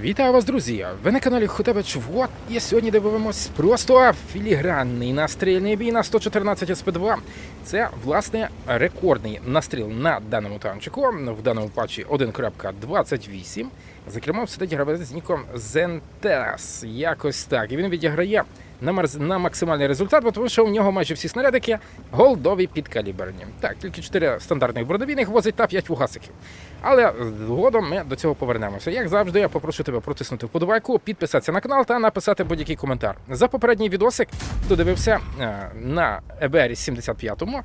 Вітаю вас, друзі! Ви на каналі Хотебич Вот. І сьогодні дивимось просто філігранний настрільний бій на 114 СП2. Це власне рекордний настріл на даному танчику в даному патчі 1.28. Зокрема, сидить гравець з ніком Зентес. Якось так. І він відіграє на, на максимальний результат, бо тому що у нього майже всі снарядики голдові підкаліберні. Так, тільки 4 стандартних бронебійних возить та 5 фугасиків. Але згодом ми до цього повернемося. Як завжди, я попрошу тебе протиснути вподобайку, підписатися на канал та написати будь-який коментар. За попередній відосик, хто дивився е, на ЕБРі 75-му,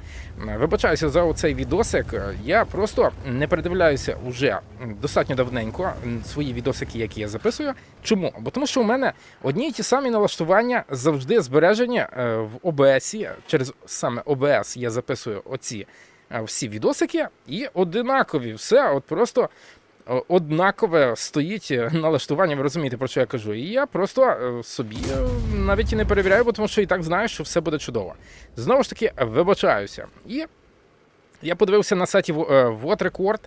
е, вибачаюся за цей відосик. Е, Я просто не передивляюся уже достатньо давненько свої відосики, які я записую. Чому? Бо тому, що у мене одні й ті самі налаштування завжди збережені е, в ОБС. Через саме ОБС я записую оці е, всі відосики і одинакові. Все, от просто е, однакове стоїть налаштування. Ви розумієте, про що я кажу. І я просто собі навіть і не перевіряю, бо тому що і так знаю, що все буде чудово. Знову ж таки, вибачаюся. І я подивився на сайті Во- е, What Record.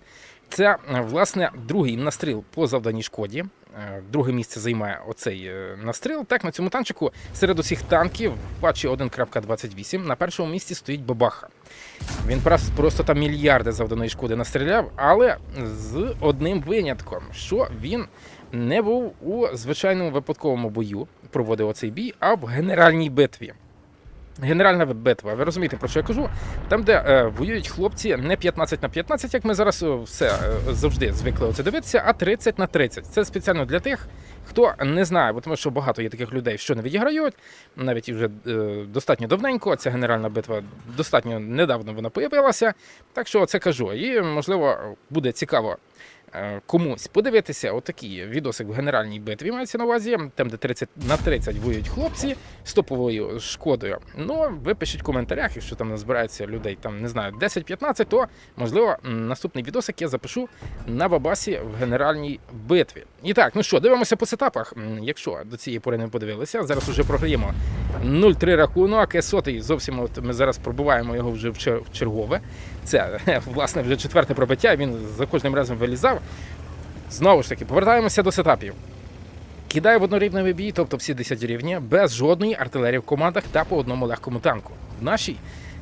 Це е, власне другий настріл по завданій шкоді. Е, Друге місце займає оцей е, настріл. Так, на цьому танчику серед усіх танків патчі 1.28 на першому місці стоїть Бабаха. Він просто там мільярди завданої шкоди настріляв, але з одним винятком, що він не був у звичайному випадковому бою, проводив оцей бій, а в генеральній битві. Генеральна битва, ви розумієте, про що я кажу? Там, де е, воюють хлопці не 15 на 15, як ми зараз е, все е, завжди звикли оце дивитися, а 30 на 30. Це спеціально для тих, хто не знає, бо тому що багато є таких людей, що не відіграють, навіть вже е, достатньо давненько. Ця генеральна битва достатньо недавно вона появилася. Так що це кажу. І можливо буде цікаво. Е, Комусь подивитися отакий відосик в генеральній битві мається на увазі, там де 30 на 30 воюють хлопці з топовою шкодою. Ну, ви пишіть в коментарях, якщо там назбирається людей, там не знаю, 10-15, то можливо наступний відосик я запишу на бабасі в генеральній битві. І так, ну що, дивимося по сетапах. Якщо до цієї пори не подивилися, зараз уже програємо 0-3 рахунок. Е, Сотий зовсім от ми зараз пробуваємо його вже в чергове. Це власне вже четверте пробиття. Він за кожним разом вилізав. Знову ж таки, повертаємося до сетапів. Кидає в однорівневий бій, тобто всі 10 рівні, без жодної артилерії в командах та по одному легкому танку. В нашій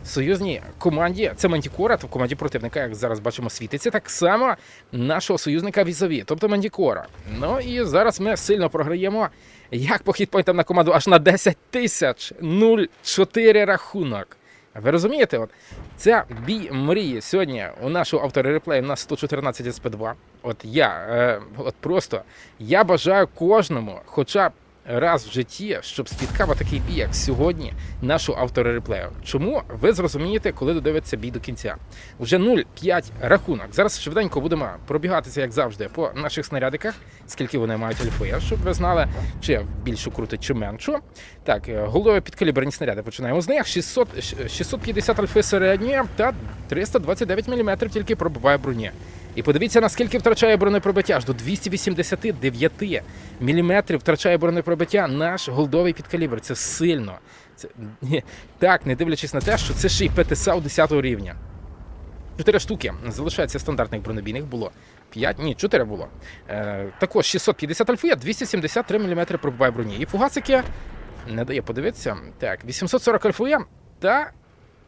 союзній команді це Мантікора, то в команді противника, як зараз бачимо, світиться так само нашого союзника Візові, тобто Мантікора. Ну і зараз ми сильно програємо. Як по хітпойнтам на команду аж на 10 тисяч 0,4 рахунок. Ви розумієте, от це бій мрії сьогодні у нашого авторереплею на 114 SP2. От я е, от просто я бажаю кожному, хоча б раз в житті, щоб спіткав такий бій, як сьогодні, нашого авторереплею. Чому ви зрозумієте, коли додивиться бій до кінця? Вже 0,5 рахунок. Зараз швиденько будемо пробігатися, як завжди, по наших снарядиках, скільки вони мають альфи, щоб ви знали, чи більшу крутить, чи меншу. Так, е, голови підкаліберні снаряди починаємо з них. 600, 650 альфи середні та 329 мм тільки пробиває броні. І подивіться, наскільки втрачає бронепробиття. Аж до 289 мм втрачає бронепробиття наш голдовий підкалібр. Це сильно. Це... Так, не дивлячись на те, що це ще й ПТСА 10 рівня. Чотири штуки залишається стандартних бронебійних було. 5, ні, 4 було. Е, також 650 альфи, 273 мм пробиває броні. І фугасики не дає подивитися. Так, 840 альфи та.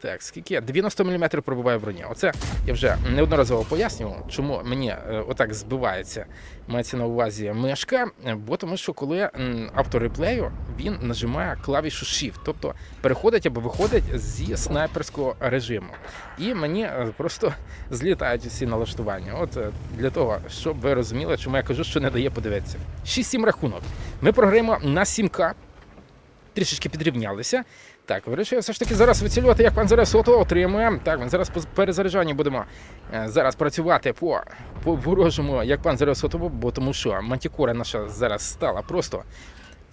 Так, скільки? 90 мм пробиває броні. Оце я вже неодноразово пояснював, чому мені е, отак збивається, мається на увазі мишка, е, бо тому що коли м, автореплею він нажимає клавішу Shift, тобто переходить або виходить зі снайперського режиму. І мені е, просто злітають усі налаштування. От е, для того, щоб ви розуміли, чому я кажу, що не дає подивитися. 6-7 рахунок. Ми програємо на 7К. Трішечки підрівнялися. Так, вирішую все ж таки зараз вицілювати, як пан зараз ото отримує. Так, ми зараз по перезаряджанні будемо е, зараз працювати по, по ворожому, як пан зараз ото, бо тому що мантікора наша зараз стала просто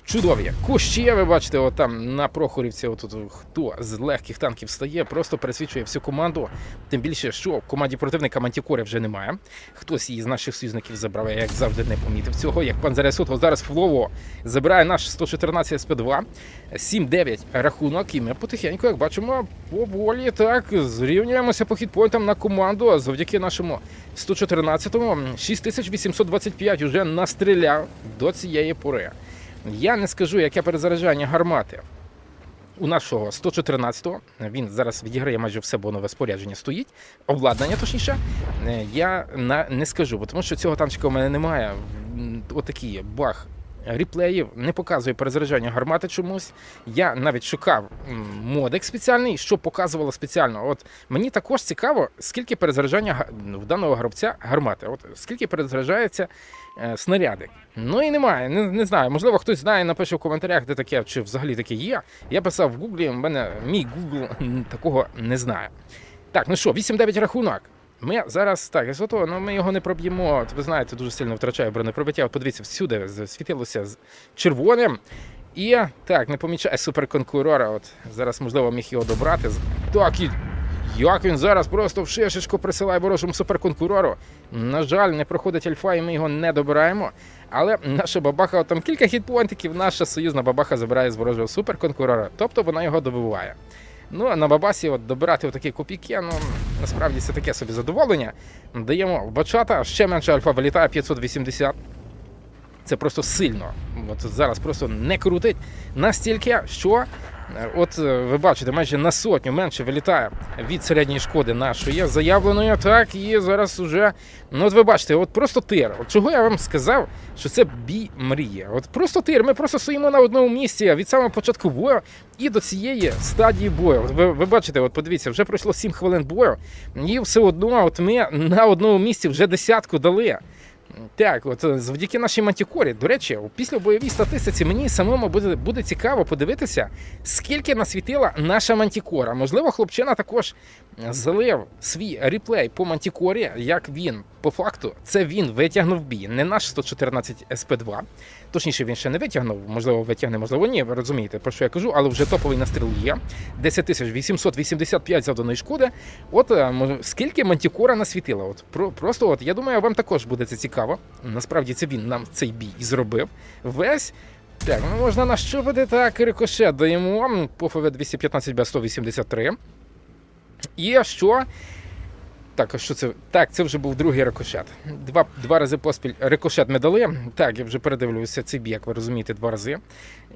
чудові. Кущі, ви бачите, от на Прохорівці, отут хто з легких танків стає, просто пересвічує всю команду. Тим більше, що в команді противника Мантікори вже немає. Хтось її з наших союзників забрав, я як завжди не помітив цього. Як пан Зарясот, от зараз Флово забирає наш 114 СП2, 7-9 рахунок, і ми потихеньку, як бачимо, поволі так зрівнюємося по хітпойнтам на команду. Завдяки нашому 114-му 6825 вже настріляв до цієї пори. Я не скажу, яке перезаряджання гармати. У нашого 114-го він зараз відіграє майже все, бо нове спорядження стоїть, обладнання точніше. Е, Я не скажу, бо тому що цього танчика у мене немає. Отакий бах ріплеїв не показує перезаряджання гармати чомусь. Я навіть шукав м, модек спеціальний, що показувало спеціально. От мені також цікаво, скільки перезаряджання в даного гравця гармати. От скільки перезаряджається е, снарядик. Ну і немає. Не, не знаю. Можливо, хтось знає, напише в коментарях, де таке, чи взагалі таке є. Я писав в гуглі, в мене мій Google такого не знає. Так, ну що, 8-9 рахунок. Ми зараз так, СОТО, ну ми його не проб'ємо. Ви знаєте, дуже сильно втрачає бронепробиття. Подивіться, всюди світилося з червоним. І так, не помічає суперконкурора. От зараз, можливо, міг його добрати. Так, і як він зараз просто в шишечку присилає ворожому суперконкурору. На жаль, не проходить альфа, і ми його не добираємо. Але наша бабаха, от там кілька хітпоінтиків, наша союзна бабаха забирає з ворожого суперконкурора, тобто вона його добиває. Ну, а на бабасі от добирати такі копійки, ну насправді це таке собі задоволення. Даємо бачата, ще менше альфа вилітає 580. Це просто сильно. От зараз просто не крутить настільки, що от е, ви бачите, майже на сотню менше вилітає від середньої шкоди нашої заявленої. Так, і зараз уже. Ну, от ви бачите, от просто тир. От чого я вам сказав, що це бій мрії. От просто тир. Ми просто стоїмо на одному місці від самого початку бою і до цієї стадії бою. От ви, ви бачите, от подивіться, вже пройшло 7 хвилин бою, і все одно, от ми на одному місці вже десятку дали. Так, от е, завдяки нашій мантікорі. До речі, у післябойовій статистиці мені самому буде, буде цікаво подивитися, скільки насвітила наша мантікора. Можливо, хлопчина також залив свій реплей по мантікорі, як він по факту це він витягнув бій, не наш 114 СП2. Точніше, він ще не витягнув, можливо, витягне, можливо, ні. Ви розумієте, про що я кажу, але вже топовий настріл є. 10 885 завданої шкоди. От е, скільки мантікора насвітила. От про просто, от я думаю, вам також буде це цікаво. Насправді це він нам цей бій і зробив. Весь. Так, ну можна нащупати так, рикошет даємо по ФВ 215 Б 183. І що? Так, а що це? Так, це вже був другий рикошет. Два, два рази поспіль рикошет ми дали. Так, я вже передивлюся цей бій, як ви розумієте, два рази.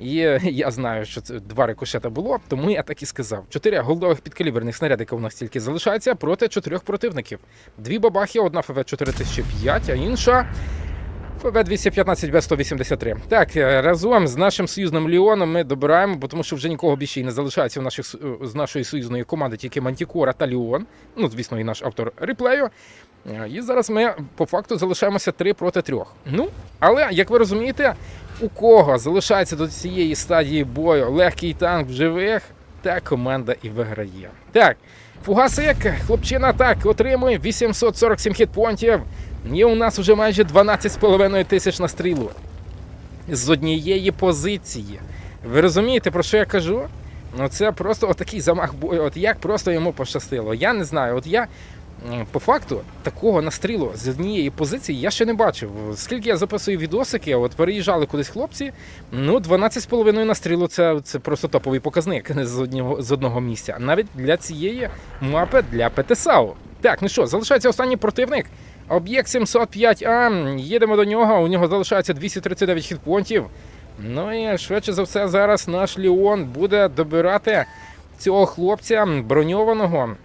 І я знаю, що це два рикошета було, тому я так і сказав. Чотири голдових підкаліберних снарядика у нас тільки залишається проти чотирьох противників. Дві бабахи, одна ФВ 4005, а інша. ФВ 215 Б 183. Так, е, разом з нашим союзним Ліоном ми добираємо, бо тому що вже нікого більше і не залишається в наших, з нашої союзної команди, тільки Мантікора та Ліон. Ну, звісно, і наш автор реплею. Е, І зараз ми по факту залишаємося 3 проти 3. Ну, але як ви розумієте, у кого залишається до цієї стадії бою легкий танк в живих, та команда і виграє. Так, Фугасик, хлопчина так, отримує 847 хітпонтів. І у нас вже майже 12,5 тисяч на стрілу. З однієї позиції. Ви розумієте, про що я кажу? Ну це просто отакий замах бою. От як просто йому пощастило. Я не знаю. От я по факту такого настрілу з однієї позиції я ще не бачив. Скільки я записую відосики, от переїжджали кудись хлопці. Ну, 12,5 настрілу це, це просто топовий показник з одного, з одного місця. Навіть для цієї мапи для ПТСАУ. Так, ну що, залишається останній противник. Об'єкт 705А. Їдемо до нього. У нього залишається 239 хітпонтів. Ну і швидше за все, зараз наш Ліон буде добирати цього хлопця броньованого.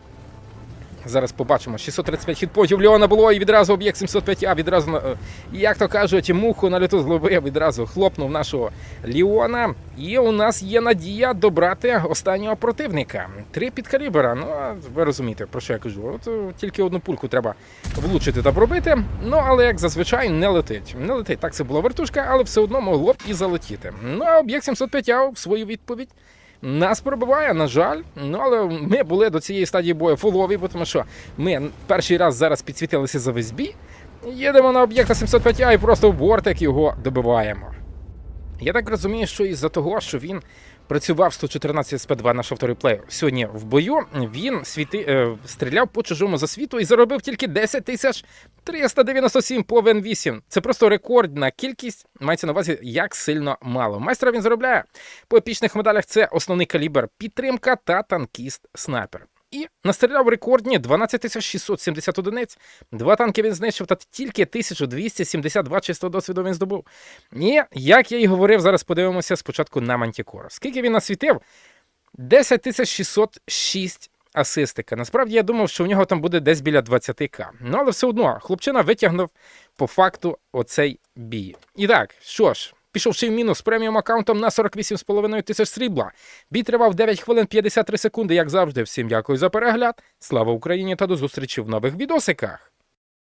Зараз побачимо. 635 хітпонтів Леона було і відразу об'єкт 705, а відразу, на- е, як то кажуть, муху на літу зловив, відразу хлопнув нашого Ліона. І у нас є надія добрати останнього противника. Три підкалібера. Ну, ви розумієте, про що я кажу. От е, тільки одну пульку треба влучити та пробити. Ну, але як зазвичай не летить. Не летить. Так, це була вертушка, але все одно могло б і залетіти. Ну, а об'єкт 705 в свою відповідь. Нас пробиває, на жаль. Ну але ми були до цієї стадії бою фулові, тому що ми перший раз зараз підсвітилися за ВСБ. Їдемо на об'єкт 705 і просто в бортик його добиваємо. Я так розумію, що із-за того, що він працював 114 СП2 на шовториплею сьогодні в бою, він світи, е, стріляв по чужому засвіту і заробив тільки 10 тисяч 397 по ВН8. Це просто рекордна кількість. Мається на увазі, як сильно мало. Майстра він заробляє. По епічних медалях це основний калібр, підтримка та танкіст снайпер. І настріляв рекордні 12 670 одиниць. Два танки він знищив, та тільки 1272 чистого досвіду він здобув. І, як я і говорив, зараз подивимося спочатку на Мантікора. Скільки він насвітив? 10 606 асистика. Насправді я думав, що в нього там буде десь біля 20к. Ну, але все одно, хлопчина витягнув по факту оцей бій. І так, що ж. Пішовши в мінус преміум аккаунтом на 48,5 тисяч срібла. Бій тривав 9 хвилин 53 секунди, як завжди. Всім дякую за перегляд. Слава Україні та до зустрічі в нових відосиках.